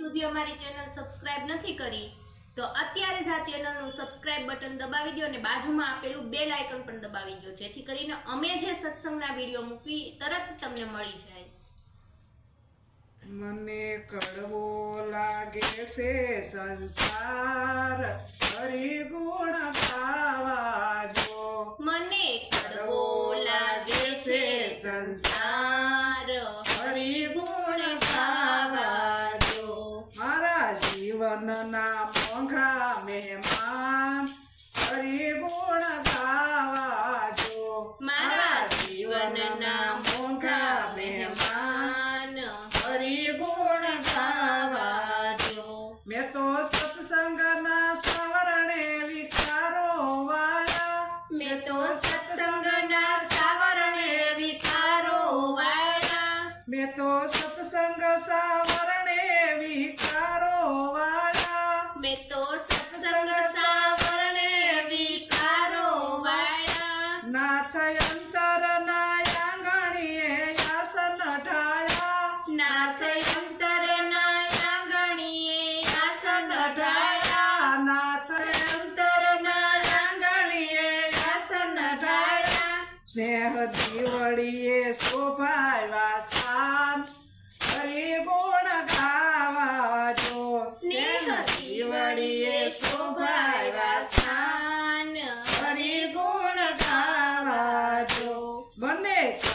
સુધી અમારી channel subscribe નથી કરી તો અત્યારે જ આ ચેનલનું સબસ્ક્રાઇબ બટન દબાવી દો અને બાજુમાં આપેલું બેલ આઇકન પણ દબાવી દો જેથી કરીને અમે જે સત્સંગના વીડિયો મૂકી તરત તમને મળી જાય. મને કડવો લાગે છે સંસાર હરી ગુણ ગાવા જો મને કડવો લાગે છે સંસાર.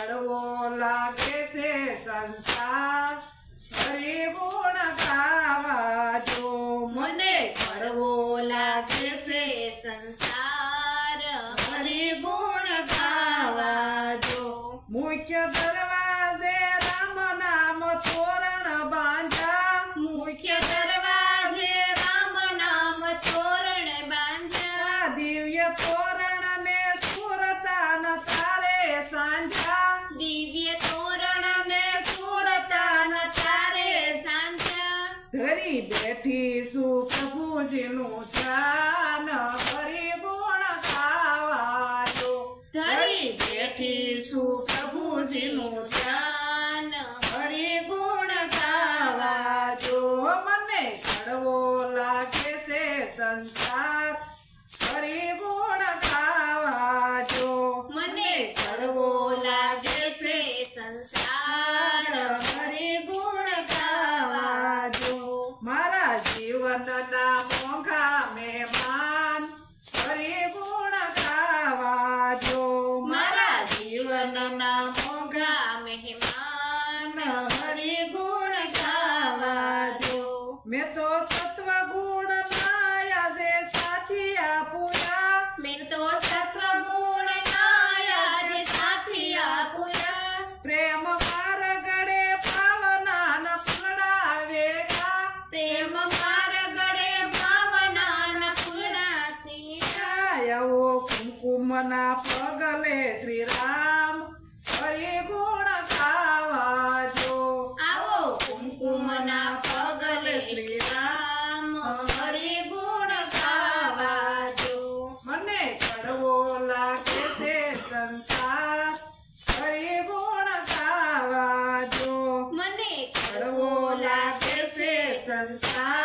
કડવો લાગે છે સંસાર. હરી ગુણ ગાવા જો મને કડવો લાગે છે સંસાર. હરી ગુણ ગાવા જો મુખ્ય દરવાજે રામ નામ તોરણ બાંધ્યા મુખ્ય દરવાજે રામ નામ તોરણ બાંધ્યા દિવ્ય તોરણ બેઠી છું પ્રભુજીનું ધ્યાન કરી ગુણ જો ધરી બેઠી છું પ્રભુજીનું ધ્યાન હરી ગુણ ખાવાજો મને કડવો લાગે છે સંસાર કરી ગુણ ગાવા જો મને કડવો લાગે છે સંસાર જીવનના મોંઘા મહેમાન હરી ગુણ ગાવા જો મેં તો સત્વ ગુણ નાયા જે સાથિયા પૂરા મેં તો સત્વગુણ નાયા જે સાથિયા પૂરા પ્રેમ માર્ગડે પાવના ન પડાવેગા પ્રેમ માર ગળે ભાવના પૂર્ણા આયો કુમકુમના પગલે શ્રી રામ હરી ગુણ ગાવા જો આવો કુમકુમના પગલે શ્રી રામ હરિ ગુણ ગાવા જો મને કરવો લાગે છે સંસાર. હરી ગુણ ગાવા જો મને કરવો લાગે છે સંસાર.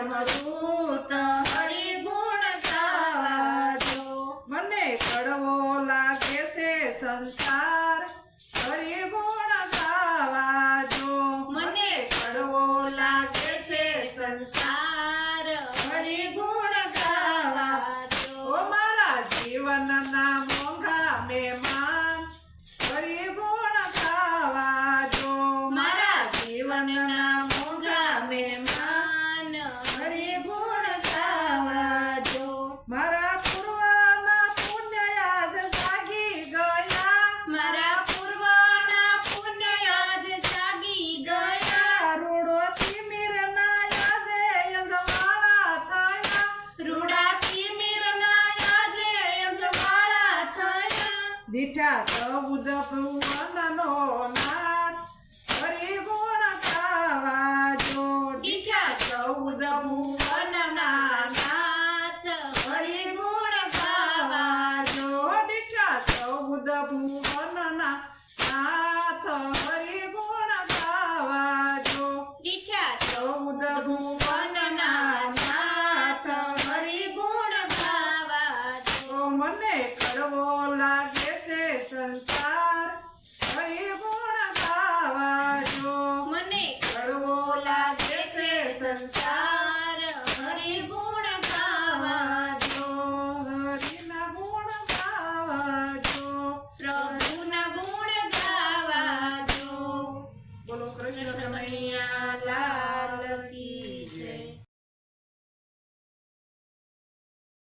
amor juntas. દીઠા સૌદ ભુવનનો